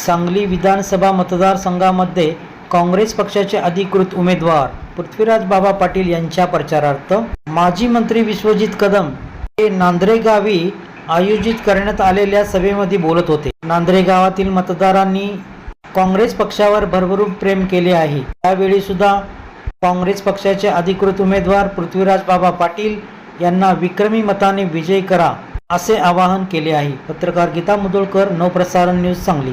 सांगली विधानसभा मतदारसंघामध्ये काँग्रेस पक्षाचे अधिकृत उमेदवार पृथ्वीराज बाबा पाटील यांच्या प्रचारार्थ माजी मंत्री विश्वजित कदम हे नांद्रेगावी आयोजित करण्यात आलेल्या सभेमध्ये बोलत होते. नांद्रे गावातील मतदारांनी काँग्रेस पक्षावर भरभरून प्रेम केले आहे. त्यावेळी सुद्धा काँग्रेस पक्षाचे अधिकृत उमेदवार पृथ्वीराज बाबा पाटील यांना विक्रमी मताने विजय करा असे आवाहन केले आहे. पत्रकार गीता मुदोळकर नवप्रसारण न्यूज सांगली.